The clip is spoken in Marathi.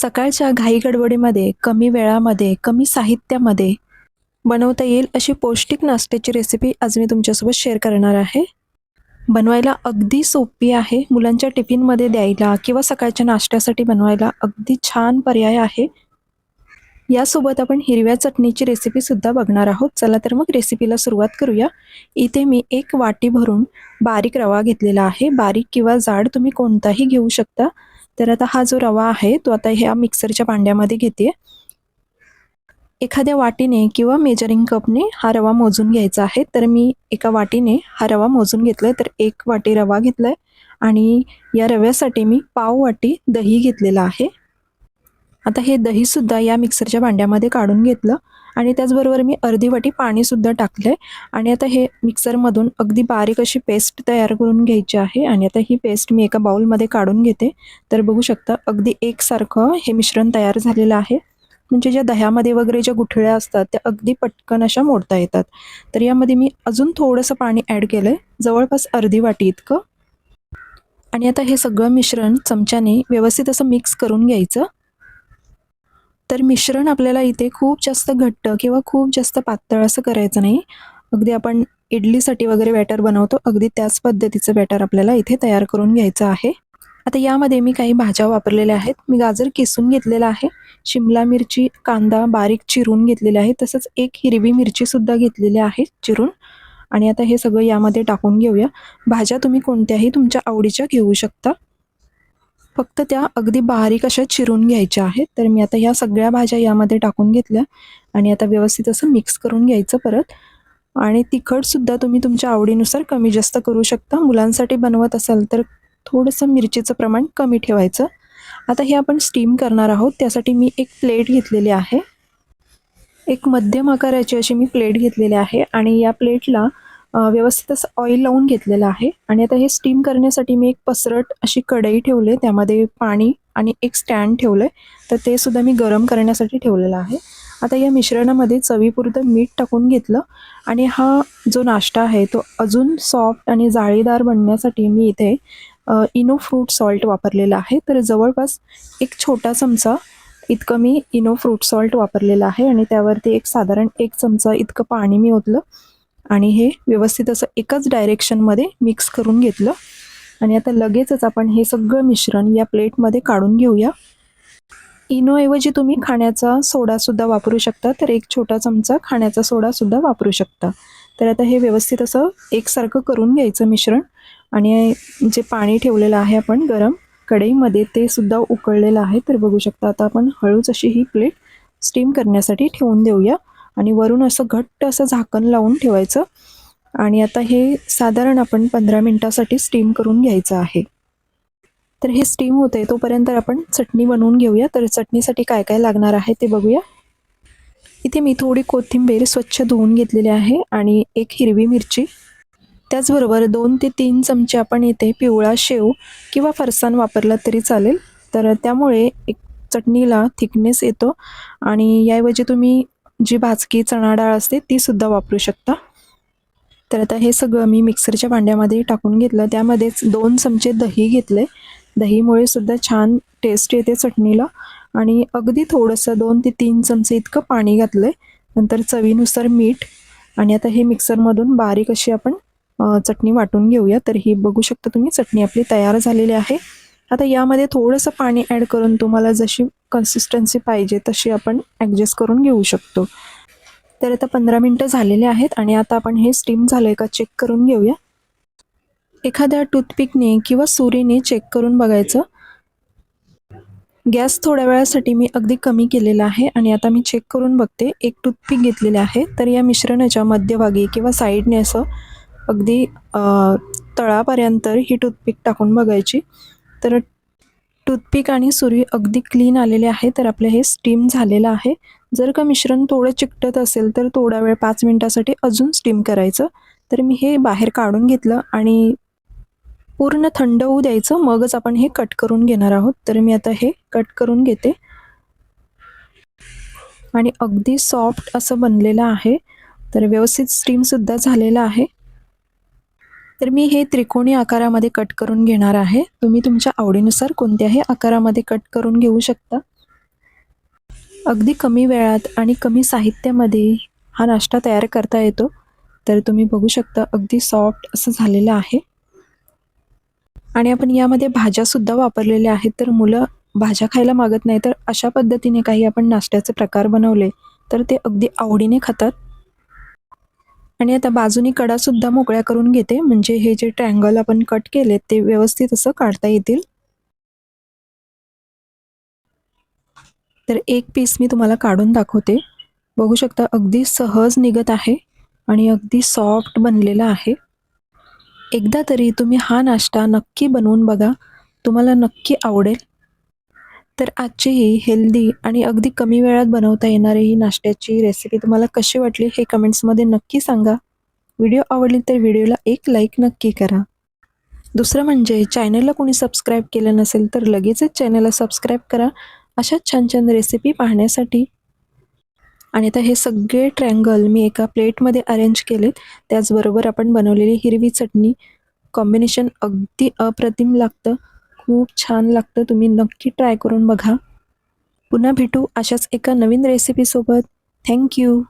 सकाळच्या घाई गडबडीमध्ये कमी वेळामध्ये कमी साहित्यामध्ये बनवता येईल अशी पौष्टिक नाश्त्याची रेसिपी आज मी तुमच्यासोबत शेअर करणार आहे. बनवायला अगदी सोपी आहे. मुलांच्या टिफिनमध्ये द्यायला किंवा सकाळच्या नाश्त्यासाठी बनवायला अगदी छान पर्याय आहे. यासोबत आपण हिरव्या चटणीची रेसिपीसुद्धा बघणार आहोत. चला तर मग रेसिपीला सुरुवात करूया. इथे मी एक वाटी भरून बारीक रवा घेतलेला आहे. बारीक किंवा जाड तुम्ही कोणताही घेऊ शकता. तर आता हा जो रवा आहे तो आता ह्या मिक्सरच्या भांड्यामध्ये घेते एखाद्या वाटीने किंवा मेजरिंग कपने हा रवा मोजून घ्यायचा आहे. तर मी एका वाटीने हा रवा मोजून घेतलाय. तर एक वाटी रवा घेतलाय आणि या रव्यासाठी मी पाव वाटी दही घेतलेलं आहे. आता हे दहीसुद्धा या मिक्सरच्या भांड्यामध्ये काढून घेतलं. आणि त्याचबरोबर मी अर्धी वाटी पाणीसुद्धा टाकलं आणि आता हे मिक्सरमधून अगदी बारीक अशी पेस्ट तयार करून घ्यायची आहे. आणि आता ही पेस्ट मी एका बाउलमध्ये काढून घेते. तर बघू शकता अगदी एकसारखं हे मिश्रण तयार झालेलं आहे. म्हणजे ज्या दह्यामध्ये वगैरे ज्या गुठळ्या असतात त्या अगदी पटकन अशा मोडता येतात. तर यामध्ये मी अजून थोडंसं पाणी ॲड केलं आहे जवळपास अर्धी वाटी इतकं. आणि आता हे सगळं मिश्रण चमच्याने व्यवस्थित असं मिक्स करून घ्यायचं. तर मिश्रण आपल्याला इथे खूप जास्त घट्ट किंवा खूप जास्त पातळ असं करायचं नाही. अगदी आपण इडलीसाठी वगैरे बॅटर बनवतो. अगदी त्याच पद्धतीचं बॅटर आपल्याला इथे तयार करून घ्यायचं आहे. आता यामध्ये मी काही भाज्या वापरलेल्या आहेत. मी गाजर किसून घेतलेला आहे. शिमला मिरची कांदा बारीक चिरून घेतलेले आहे. तसंच एक हिरवी मिरचीसुद्धा घेतलेली आहे चिरून. आणि आता हे सगळं यामध्ये टाकून घेऊया. भाज्या तुम्ही कोणत्याही तुमच्या आवडीच्या घेऊ शकता. फक्त त्या अगदी बारीक अशा चिरून घ्यायच्या आहेत. तर मी आता या सगळ्या भाज्या यामध्ये टाकून घेतल्या आणि आता व्यवस्थित असं मिक्स करून घ्यायचं परत. आणि तिखटसुद्धा तुम्ही तुमच्या आवडीनुसार कमी जास्त करू शकता. मुलांसाठी बनवत असाल तर थोडंसं मिरचीचं प्रमाण कमी ठेवायचं. आता हे आपण स्टीम करणार आहोत. त्यासाठी मी एक प्लेट घेतलेली आहे. एक मध्यम आकाराची अशी मी प्लेट घेतलेली आहे. आणि या प्लेटला व्यवस्थित असं ऑइल लावून घेतलेलं आहे. आणि आता हे स्टीम करण्यासाठी मी एक पसरट अशी कढई ठेवले. त्यामध्ये पाणी आणि एक स्टँड ठेवलं आहे तर ते सुद्धा मी गरम करण्यासाठी ठेवलेलं आहे. आता या मिश्रणामध्ये चवीपुरतं मीठ टाकून घेतलं. आणि हा जो नाश्ता आहे तो अजून सॉफ्ट आणि जाळीदार बनण्यासाठी मी इथे इनो फ्रूट सॉल्ट वापरलेला आहे. तर जवळपास एक छोटा चमचा इतकं मी इनो फ्रूट सॉल्ट वापरलेलं आहे. आणि त्यावरती एक साधारण एक चमचा इतकं पाणी मी ओतलं. आणि हे व्यवस्थित असं एकाच डायरेक्शनमध्ये मिक्स करून घेतलं. आणि आता लगेचच आपण हे सगळं मिश्रण या प्लेटमध्ये काढून घेऊया. इनोऐवजी तुम्ही खाण्याचा सोडासुद्धा वापरू शकता तर एक छोटा चमचा खाण्याचा सोडासुद्धा वापरू शकता. तर आता हे व्यवस्थित असं एकसारखं करून घ्यायचं मिश्रण. आणि जे पाणी ठेवलेलं आहे आपण गरम कढईमध्ये ते सुद्धा उकळलेलं आहे. तर बघू शकता आता आपण हळूच अशी ही प्लेट स्टीम करण्यासाठी ठेवून देऊया. आणि वरून असं घट्ट असं झाकण लावून ठेवायचं. आणि आता हे साधारण आपण पंधरा मिनटासाठी स्टीम करून घ्यायचं आहे. तर हे स्टीम होते तोपर्यंत आपण चटणी बनवून घेऊया. तर चटणीसाठी काय काय लागणार आहे ते बघूया. इथे मी थोडी कोथिंबीर स्वच्छ धुवून घेतलेली आहे आणि एक हिरवी मिरची. त्याचबरोबर दोन ते तीन चमचे आपण इथे पिवळा शेव किंवा फरसाण वापरला तरी चालेल. तर त्यामुळे एक चटणीला थिकनेस येतो. आणि याऐवजी तुम्ही जी भाजकी चणा डाळ असते ती सुद्धा वापरू शकता. तर आता हे सगळं मी मिक्सरच्या भांड्यामध्ये टाकून घेतलं. त्यामध्येच दोन चमचे दही घेतले दहीमुळे सुद्धा छान टेस्ट येते चटणीला. आणि अगदी थोडंसं दोन ते तीन चमचे इतकं पाणी घातलं आहे नंतर चवीनुसार मीठ आणि आता हे मिक्सरमधून बारीक अशी आपण चटणी वाटून घेऊया. तर ही बघू शकता तुम्ही चटणी आपली तयार झालेली आहे. आता यामध्ये थोडंसं पाणी ॲड करून तुम्हाला जशी कन्सिस्टन्सी पाहिजे तशी आपण ॲडजस्ट करून घेऊ शकतो. तर आता पंधरा मिनटं झालेले आहेत आणि आता आपण हे स्टीम झालं आहे का चेक करून घेऊया. एखाद्या टूथपिकने किंवा सुरीने चेक करून बघायचं. गॅस थोड्या वेळासाठी मी अगदी कमी केलेला आहे आणि आता मी चेक करून बघते. एक टूथपिक घेतलेले आहे तर या मिश्रणाच्या मध्यभागी किंवा साईडने असं अगदी तळापर्यंत ही टूथपिक टाकून बघायची. तर टूथपिक आणि सुरी अगदी क्लीन आलेले आहे तर आपलं हे स्टीम झालेलं आहे. जर का मिश्रण थोडं चिकटत असेल तर थोडा वेळ पाच मिनटासाठी अजून स्टीम करायचं. तर मी हे बाहेर काढून घेतलं आणि पूर्ण थंड होऊ द्यायचं. मगच आपण हे कट करून घेणार आहोत. तर मी आता हे कट करून घेते. आणि अगदी सॉफ्ट असं बनलेलं आहे. तर व्यवस्थित स्टीमसुद्धा झालेलं आहे. तर मी हे त्रिकोणी आकारामध्ये कट करून घेणार आहे. तुम्ही तुमच्या आवडीनुसार कोणत्याही आकारामध्ये कट करून घेऊ शकता. अगदी कमी वेळात आणि कमी साहित्यामध्ये हा नाश्ता तयार करता येतो. तर तुम्ही बघू शकता अगदी सॉफ्ट असं झालेलं आहे. आणि आपण यामध्ये भाज्यासुद्धा वापरलेल्या आहेत. तर मुलं भाज्या खायला मागत नाही तर अशा पद्धतीने काही आपण नाश्त्याचे प्रकार बनवले तर ते अगदी आवडीने खातात. आणि आता बाजूनी कडासुद्धा मोकळ्या करून घेते. म्हणजे हे जे ट्रँगल आपण कट केले ते व्यवस्थित असं काढता येतील. तर एक पीस मी तुम्हाला काढून दाखवते. बघू शकता अगदी सहज निघत आहे आणि अगदी सॉफ्ट बनलेला आहे. एकदा तरी तुम्ही हा नाश्ता नक्की बनवून बघा. तुम्हाला नक्की आवडेल. तर आजची ही हेल्दी आणि अगदी कमी वेळात बनवता येणारी ही नाश्त्याची रेसिपी तुम्हाला कशी वाटली हे कमेंट्समध्ये नक्की सांगा. व्हिडिओ आवडली तर व्हिडिओला एक लाईक नक्की करा. दुसरं म्हणजे चॅनलला कोणी सबस्क्राईब केलं नसेल तर लगेचच चॅनलला सबस्क्राईब करा. अशाच छान छान रेसिपी पाहण्यासाठी. आणि आता हे सगळे ट्रँगल मी एका प्लेटमध्ये अरेंज केलेत. त्याचबरोबर आपण बनवलेली हिरवी चटणी. कॉम्बिनेशन अगदी अप्रतिम लागतं. खूप छान लागतं. तुम्ही नक्की ट्राय करून बघा. पुन्हा भेटू अशाच एका नवीन रेसिपीसोबत थँक्यू